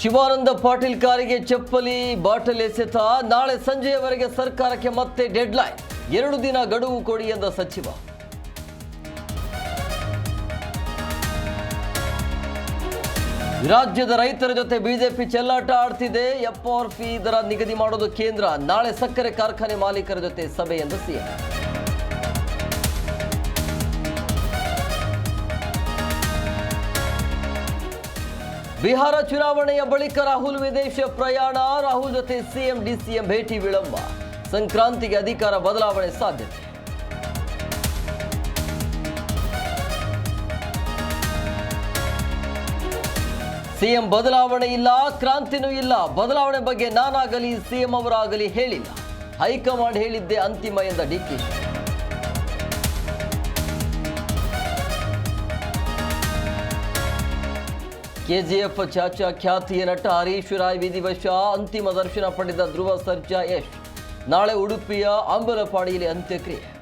ಶಿವಾನಂದ ಪಾಟೀಲ್ ಕಾರಿಗೆ ಚಪ್ಪಲಿ, ಬಾಟಲ್ ಎಸೆತ ನಾಳೆ ಸಂಜೆಯವರೆಗೆ ಸರ್ಕಾರಕ್ಕೆ ಮತ್ತೆ ಡೆಡ್ಲೈನ್ ಎರಡು ದಿನ ಗಡುವು ಕೊಡಿ ಎಂದ ಸಚಿವ. ರಾಜ್ಯದ ರೈತರ ಜೊತೆ ಬಿಜೆಪಿ ಚೆಲ್ಲಾಟ ಆಡ್ತಿದೆ. ಎಫ್ಆರ್ಪಿ ದರ ನಿಗದಿ ಮಾಡೋದು ಕೇಂದ್ರ. ನಾಳೆ ಸಕ್ಕರೆ ಕಾರ್ಖಾನೆ ಮಾಲೀಕರ ಜೊತೆ ಸಭೆ ಎಂದು ಸಿಎಂ ಬಿಹಾರ ಚುನಾವಣೆಯ ಬಳಿಕ ರಾಹುಲ್ ವಿದೇಶ ಪ್ರಯಾಣ, ರಾಹುಲ್ ಜೊತೆ ಸಿಎಂ, ಡಿಸಿಎಂ ಭೇಟಿ ವಿಳಂಬ. ಸಂಕ್ರಾಂತಿಗೆ ಅಧಿಕಾರ ಬದಲಾವಣೆ ಸಾಧ್ಯತೆ. ಸಿಎಂ ಬದಲಾವಣೆ ಇಲ್ಲ, ಕ್ರಾಂತಿನೂ ಇಲ್ಲ. ಬದಲಾವಣೆ ಬಗ್ಗೆ ನಾನಾಗಲಿ, ಸಿಎಂ ಅವರಾಗಲಿ ಹೇಳಿಲ್ಲ. ಹೈಕಮಾಂಡ್ ಹೇಳಿದ್ದೆ ಅಂತಿಮ ಎಂದ ಡಿಕೆ ಕೆಜಿಎಫ್ ಚಾಚಾ ಖ್ಯಾತಿಯ ನಟ ಹರೀಶ್ ರಾಯ್ ವಿಧಿವಶ ಅಂತಿಮ ದರ್ಶನ ಪಡೆದ ಧ್ರುವ ಸರ್ಜಾ ಯಶ್. ನಾಳೆ ಉಡುಪಿಯ ಅಂಬಲಪಾಡಿಯಲ್ಲಿ ಅಂತ್ಯಕ್ರಿಯೆ.